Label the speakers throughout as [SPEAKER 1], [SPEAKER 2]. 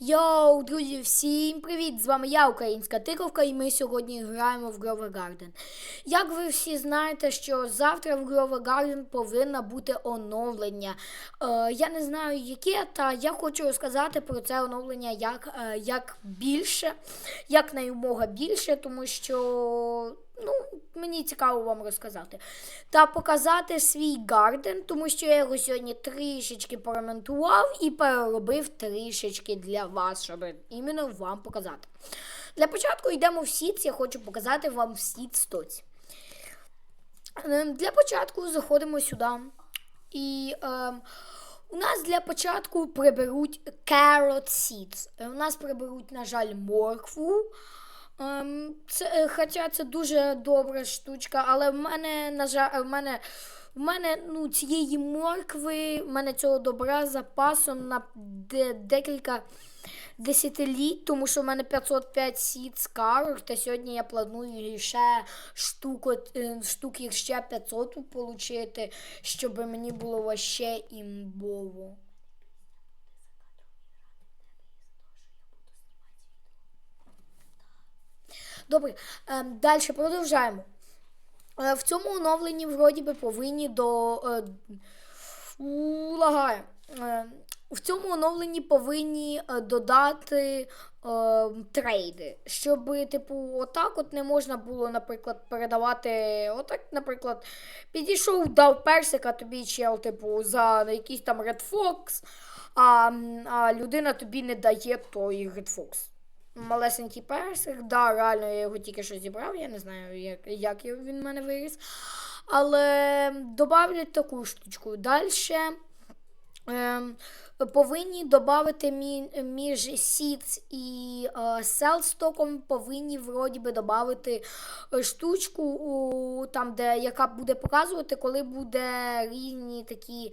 [SPEAKER 1] Йоу, друзі, всім привіт! З вами я, Українська Тиковка, і ми сьогодні граємо в Grover Garden. Як ви всі знаєте, що завтра в Grover Garden повинно бути оновлення. Е, я не знаю, яке, та я хочу розказати про це оновлення як, е, як більше, як наймога більше, тому що. Ну, мені цікаво вам розказати. Та показати свій гарден, тому що я його сьогодні трішечки поремонтував і переробив трішечки для вас, щоб іменно вам показати. Для початку йдемо в сіц, я хочу показати вам в сіц стоці. Ем, Для початку заходимо сюди. І ем, у нас для початку приберуть carrot seeds. Е, У нас приберуть, на жаль, моркву. Ем, це, е, хоча це дуже добра штучка, але в мене, на жаль, в мене, в мене ну, цієї моркви, в мене цього добра запасом на де, декілька десятиліть, тому що в мене 505 сіт скарок, та сьогодні я планую ще штуку, е, штук їх ще 500 отримати, щоб мені було вообще імбово. Добре, ем, далі продовжаємо. Е, В цьому оновленні вроді би повинні до. Е, лагає. Е, В цьому оновленні повинні е, додати е, трейди, щоб, типу, отак от не можна було, наприклад, передавати. Отак, наприклад, підійшов, дав персика тобі чел, типу, за якийсь там Red Fox, а, а людина тобі не дає той Red Fox малесенький персик. Да, реально, я його тільки що зібрав, я не знаю, як, як він в мене виріс. Але добавлять таку штучку. Далі ем, повинні додати мі, між Seeds і е, Селстоком повинні вроді би додати штучку, у, там, де, яка буде показувати, коли буде різні такі,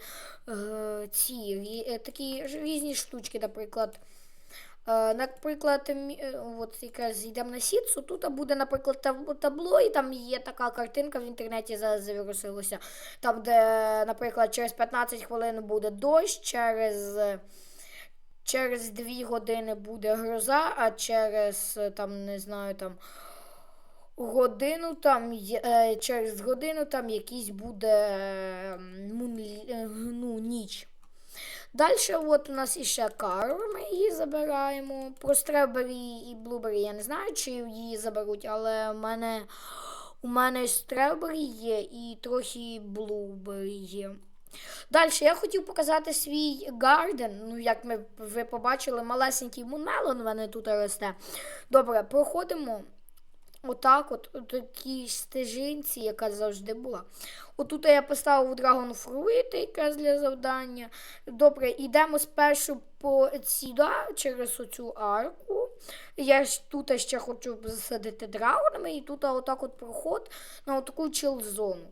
[SPEAKER 1] е, ці, рі- е, такі різні штучки, наприклад. Е, Наприклад, е, от якраз йдемо на сітсу, тут буде, наприклад, табло, і там є така картинка в інтернеті зараз завірусилося. Там, де, наприклад, через 15 хвилин буде дощ, через, через 2 години буде гроза, а через там, не знаю, там. Годину там е, через годину там якийсь буде е, мунлі- е, ну, ніч. Далі от у нас іще кару, ми її забираємо. Про стребері і блубері я не знаю, чи її заберуть, але в мене, у мене стребері є і трохи блубері є. Далі я хотів показати свій гарден. Ну, як ми ви побачили, малесенький мунмелон в мене тут росте. Добре, проходимо. Отак, от, от такій стежинці, яка завжди була. Отут я поставив Dragon Fruit якраз для завдання. Добре, йдемо спершу по сюди, через оцю арку. Я ж тут ще хочу засадити драгонами, і тут отак от проход на таку чил-зону.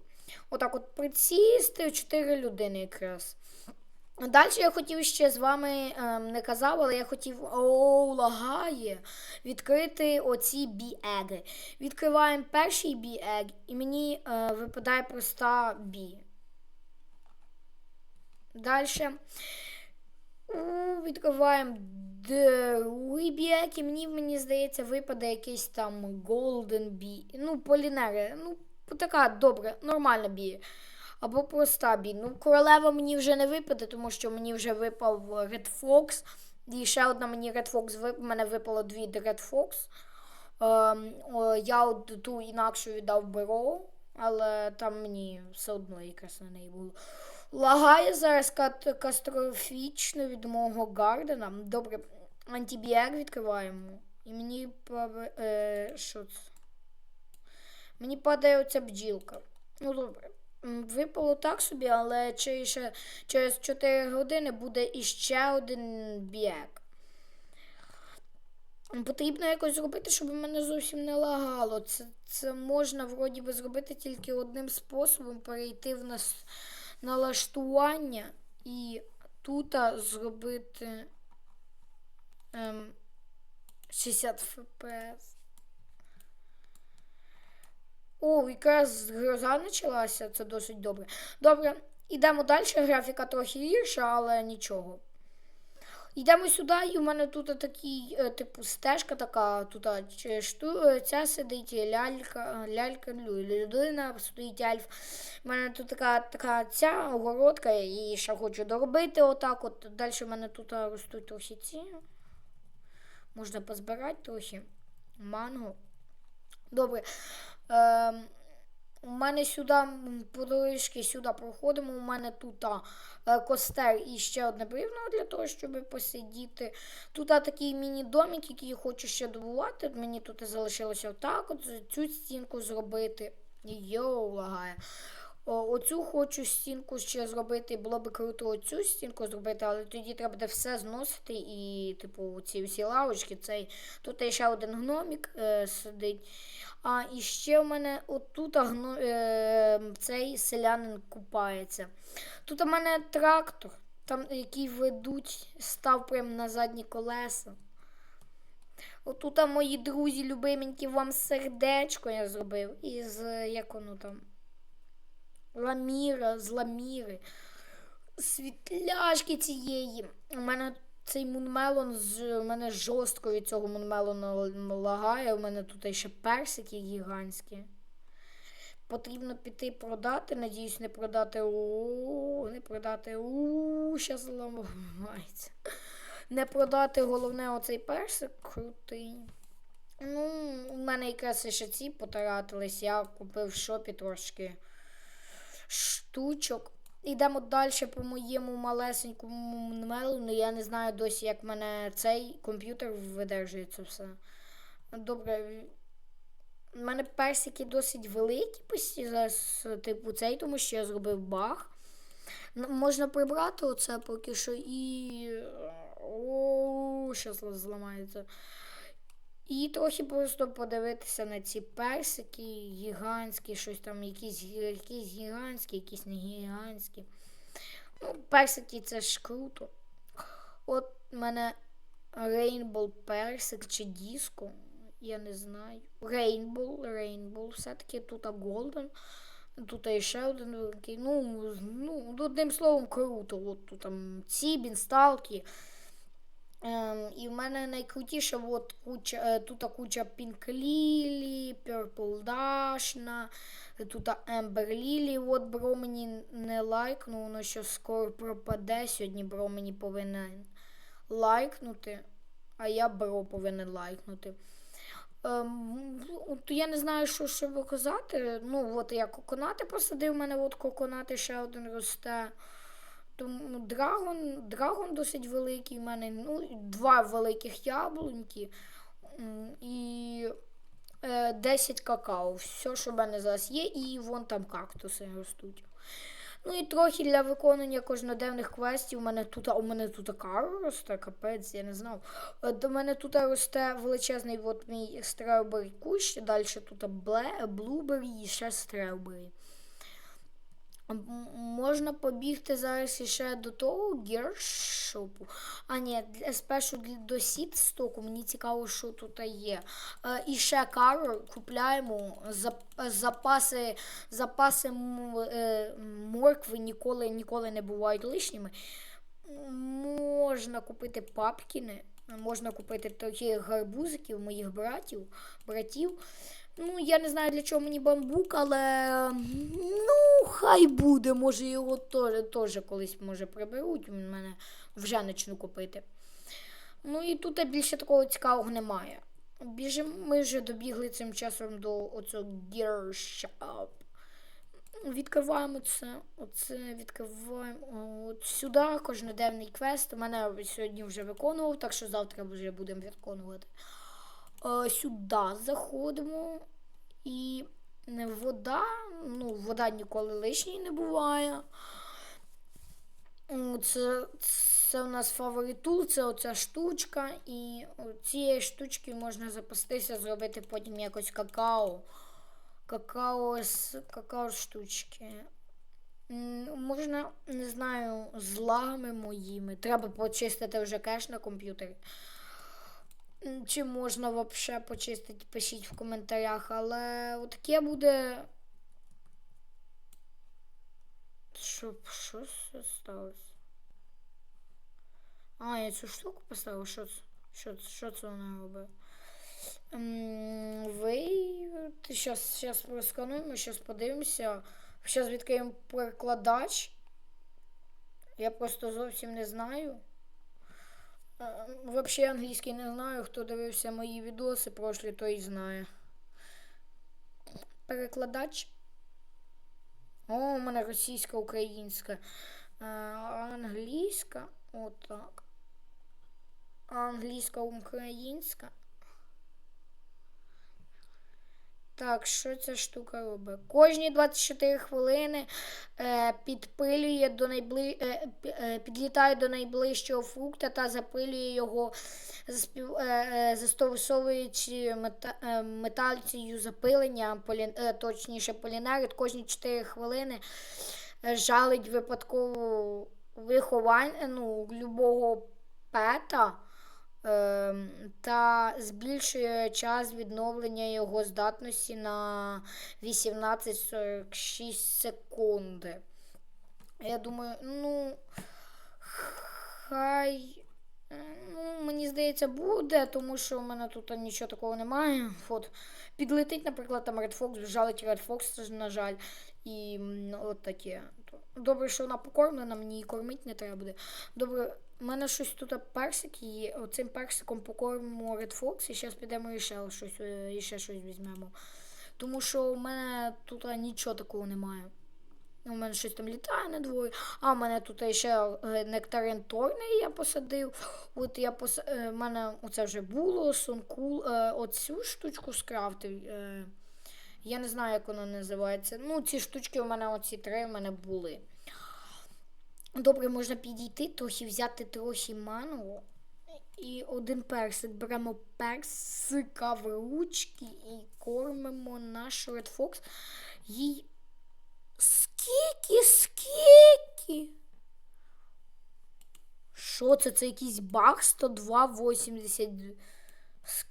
[SPEAKER 1] Отак от присісти, 4 людини якраз. Далі я хотів ще з вами ем, не казав, але я хотів о, лагає відкрити оці бі-еги. Відкриваємо перший бі-ег, і мені е, випадає проста бі. Далі відкриваємо другий бі-ег, і мені, мені здається, випаде якийсь там Golden бі. Ну, полінери. Ну, така добре, нормальна бі. Або проста бі. Ну, королева мені вже не випаде, тому що мені вже випав Red Fox. І ще одна мені Red Fox вип... мене випало дві Red Fox. О, я от ту інакшу віддав Беро, але там мені все одно якраз на неї було. Лагає зараз кат- катастрофічно від мого Гардена. Добре, антибіек відкриваємо. І мені е, це? Мені падає оця бджілка. Ну добре. Випало так собі, але ще- через 4 години буде іще один біек. М, Потрібно якось зробити, щоб мене зовсім не лагало. Це, це можна вроді би зробити тільки одним способом перейти в нас налаштування і тут зробити ем, 60 фпс. О, якраз гроза почалася, це досить добре. Добре, ідемо далі. Графіка трохи гірша, але нічого. Йдемо сюди, і в мене тут такий, е, типу, стежка така, тут шту, е, ця сидить лялька, лялька, людина, стоїть альф. У мене тут така, така ця огородка, і ще хочу доробити отак. От далі в мене тут ростуть трохи ці. Можна позбирати трохи. Манго. Добре. Ем, у мене сюди подорожки сюди проходимо. У мене тут а, е, костер і ще одне брівно для того, щоб посидіти. Тут а, такий міні-домик, який я хочу ще добувати. Мені тут залишилося отак, от цю стінку зробити. Йоу, лагає. О, оцю хочу стінку ще зробити. Було би круто оцю стінку зробити, але тоді треба буде все зносити і, типу, ці всі лавочки. Цей. Тут ще один гномік е, сидить. А і ще в мене отут гно, е, цей селянин купається. Тут у мене трактор, там, який ведуть, став прямо на задні колеса. Отут мої друзі, любименькі, вам сердечко я зробив. Із, як воно там, ламіра, з ламіри. Світляшки цієї. У мене цей мунмелон з у мене жорстко від цього мунмелона лагає. У мене тут ще персики гігантські. Потрібно піти продати. Надіюсь, не продати. О, не продати. У, щас зламається. Не продати головне оцей персик крутий. Ну, у мене якраз ще ці потратились. Я купив в шопі трошки штучок. Йдемо далі по моєму малесенькому мелону. Я не знаю досі, як мене цей комп'ютер видержує це все. Добре. У мене персики досить великі, зараз, типу, цей, тому що я зробив баг. Ну, Можна прибрати оце поки що і. О, щас зламається. І трохи просто подивитися на ці персики гігантські, щось там, якісь якісь гігантські, якісь не гігантські. Ну, персики це ж круто. От в мене Rainbow персик чи диско, я не знаю. Rainbow, Rainbow, все-таки тут Golden. Тут ще один великий. Ну, ну, одним словом, круто. От тут там ці бінсталки. Ем, і в мене найкрутіше от куча, е, тут куча Pink Lily, Purple Dashna, тут Ember Lily. От бро мені не лайкнув, воно що скоро пропаде. Сьогодні бро мені повинен лайкнути, а я бро повинен лайкнути. Ем, от Я не знаю, що ще казати. Ну, от я коконати посадив, у мене от коконати ще один росте. Тому драгон драгон досить великий. У мене ну, два великих яблуньки і е, 10 какао. Все, що в мене зараз є, і вон там кактуси ростуть. Ну і трохи для виконання кожноденних квестів. У мене тут у мене тут кара росте, капець, я не знав. До мене тут росте величезний от мій стrawberry кущ, далі тут блубері і ще стrawberry. Можна побігти зараз іще до того гіршопу. А ні, спершу до сітстоку. Мені цікаво, що тут є. Е, і ще кару купляємо. Запаси запаси е, моркви ніколи ніколи не бувають лишніми. Можна купити папкіни, можна купити таких гарбузиків моїх братів, братів. Ну, я не знаю, для чого мені бамбук, але ну, хай буде. Може, його теж колись може приберуть. У мене вже почну купити. Ну і тут більше такого цікавого немає. Ми вже добігли цим часом до оцього Gear Shop. Відкриваємо це, оце відкриваємо от сюди кожноденний квест. У мене сьогодні вже виконував, так що завтра вже будемо виконувати. Е, сюди заходимо. І вода, ну, вода ніколи лишньої не буває. Це це у нас фаворитул, це оця штучка. І цієї штучки можна запастися, зробити потім якось какао. Какао з какао штучки. Можна, не знаю, з лагами моїми. Треба почистити вже кеш на комп'ютері. Чи можна взагалі почистити, пишіть в коментарях, але таке буде. Що що сталося? А, я цю штуку поставив. Що це? Що, це- що це вона робить? Ви. Зараз, зараз проскануємо, зараз подивимося. Зараз відкриємо перекладач. Я просто зовсім не знаю. Е, Взагалі англійський не знаю. Хто дивився мої відоси прошлі, той знає. Перекладач. О, у мене російська, українська. Англійська. Отак. Англійська, українська. Так, що ця штука робить? Кожні 24 хвилини е, підпилює до найбли... е, е, підлітає до найближчого фрукта та запилює його, заспів... е, е, застосовуючи мета... е, метальцію запилення, полі... е, точніше полінарит, кожні 4 хвилини е, жалить випадково виховання ну, любого пета та збільшує час відновлення його здатності на 18-46 секунди. Я думаю, ну, хай. Ну, мені здається, буде, тому що в мене тут нічого такого немає. От, підлетить, наприклад, там Red Fox, жалить Red Fox, на жаль. І от таке. Добре, що вона покормлена, мені її кормити не треба буде. Добре, у мене щось тут персик є. Оцим персиком покормимо Red Fox і зараз підемо і ще щось, е, і ще щось візьмемо. Тому що у мене тут нічого такого немає. У мене щось там літає на дворі. А в мене тут ще е, нектарин торний я посадив. От я пос... е, в мене оце вже було, сонкул. Е, оцю штучку скрафтив. Е, я не знаю, як вона називається. Ну, ці штучки у мене, оці три в мене були. Добре, можна підійти, трохи взяти трохи ману. І один персик. Беремо персика в ручки і кормимо наш Red Fox. Їй скільки, скільки? Що це? Це якийсь баг 102,80. С-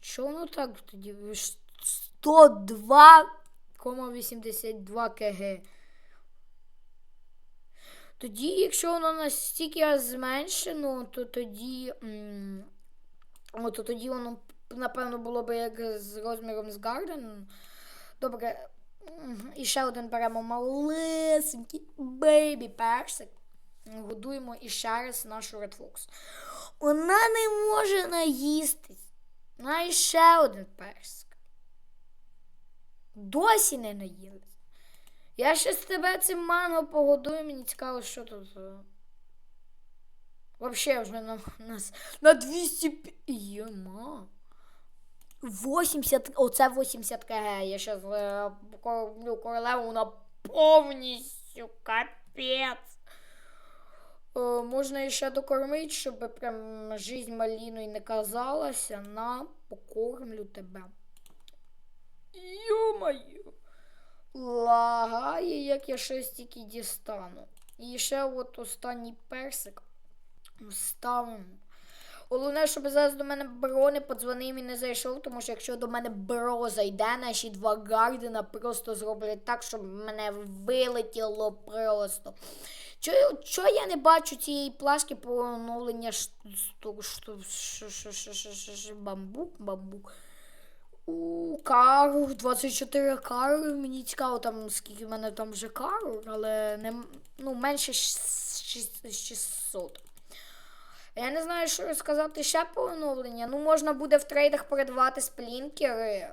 [SPEAKER 1] Що воно так тоді? 102,82 кг. Тоді, якщо воно настільки зменшено, то тоді. м, то тоді воно, напевно, було б як з розміром з Гарден. Добре. І ще один беремо малесенький бейбі персик. Годуємо і ще раз нашу Red Fox. Вона не може наїстись. На ще один персик. Досі не наїлась. Я ще з тебе цим манго погодую, мені цікаво, що тут. за- Вообще вже на нас на 200 пі- Йома. 80, оце 80 кг. Я зараз е, кормлю королеву, вона повністю капець. Е, можна ще докормити, щоб прям жизнь маліною не казалася. На, покормлю тебе. Йо-моє. Лагає, як я щось тільки дістану. І ще от останній персик ставимо. Головне, щоб зараз до мене бро не подзвонив і не зайшов, тому що якщо до мене бро зайде, наші два гардена просто зроблять так, щоб мене вилетіло просто. Чого, чого я не бачу цієї плашки про оновлення ш- ш- ш- ш- ш- ш- ш- бамбук, бамбук. У кару, 24 кару. Мені цікаво, там скільки в мене там вже кару, але не, ну, менше щ- щ- 600. Я не знаю, що сказати ще про оновлення. Ну, можна буде в трейдах передавати сплінкери. е,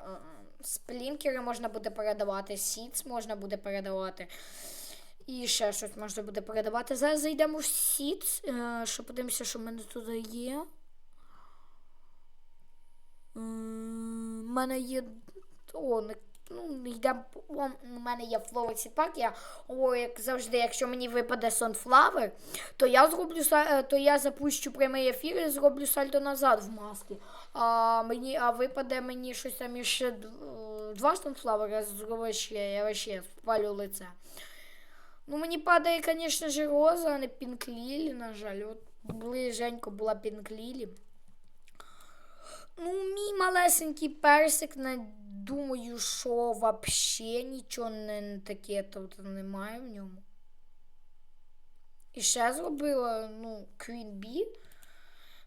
[SPEAKER 1] Сплінкери можна буде передавати, сіц можна буде передавати. І ще щось можна буде передавати. Зараз зайдемо в сіц, е, що подивимося, що в мене тут є. У мене є. О, ну, йдемо. о, У мене є Flower Pack. Я о, як завжди, якщо мені випаде Sunflower, то я зроблю е, то я запущу прямий ефір і зроблю сальто назад в маски. А мені, а випаде мені щось там іще е, два Sunflower, я зроблю ще, я вообще спалю лице. Ну, мені падає, звісно ж, роза, а не Пінклілі, на жаль. От ближенько була Пінклілі. Ну, мій малесенький персик, не думаю, що взагалі нічого не таке тут немає в ньому. І ще зробила, ну, Queen Bee.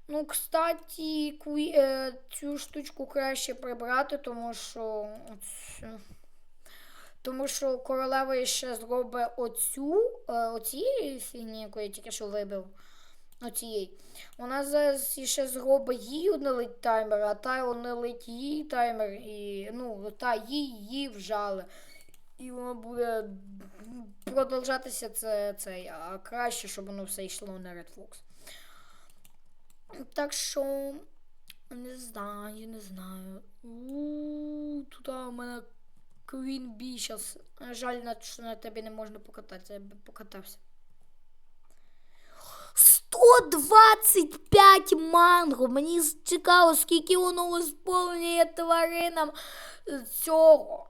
[SPEAKER 1] Ну, кстати, е, цю штучку краще прибрати, тому що. Тому що королева ще зробить оцю, е, оцієї фігні, яку я тільки що вибив. Оцієї. Вона зараз ще зробить їй однолить таймер, а та однолить їй таймер, і ну, та їй її вжали. І воно буде продовжатися це, цей, а краще, щоб воно все йшло на Red Fox. Так що, не знаю, не знаю. У тут у мене Queen Bee щас. Жаль, що на тебе не можна покататися, я би покатався. 125 манго. Мені цікаво, скільки воно сповнює тваринам е, цього.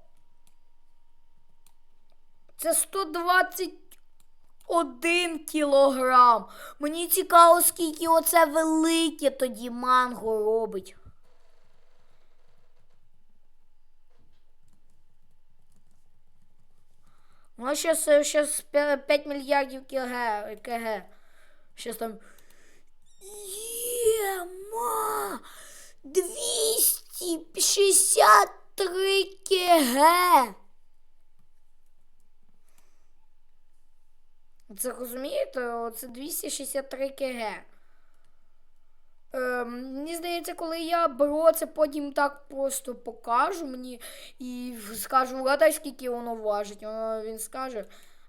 [SPEAKER 1] Це 121 кілограм. Мені цікаво, скільки оце велике тоді манго робить. Ну, е, 5 мільярдів кг. Щас там. Єма! 263 кг. Це розумієте? Це 263 кг. Ем, мені здається, коли я беру це потім так просто покажу мені і скажу, вгадай, скільки воно важить. Він скаже,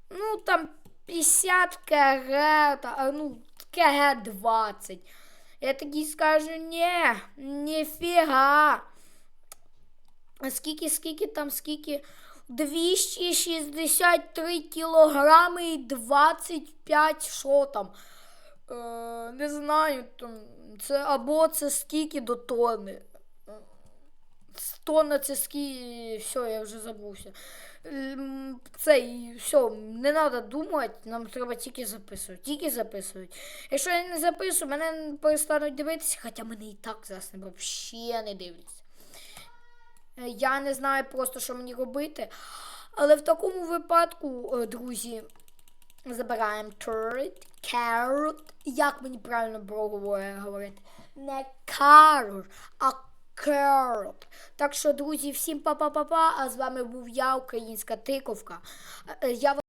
[SPEAKER 1] ну там 50 кг, ну, кг 20. Я такий скажу, ні, ніфіга. Скільки, скільки там, скільки? 263 кілограми і 25, що там? Е, не знаю, там, це або це скільки до тони. Тонна це скільки, все, я вже забувся. Ем, Це і все, не треба думати, нам треба тільки записувати. Тільки записувати. Якщо я не записую, мене перестануть дивитися, хоча мене і так зараз не взагалі не дивляться. Е, Я не знаю просто, що мені робити. Але в такому випадку, е, друзі, забираємо turret, carrot. Як мені правильно було говорити? Не carrot, а carrot. Так що, друзі, всім па-па-па-па, а з вами був я, українська тиковка. Е, е, Я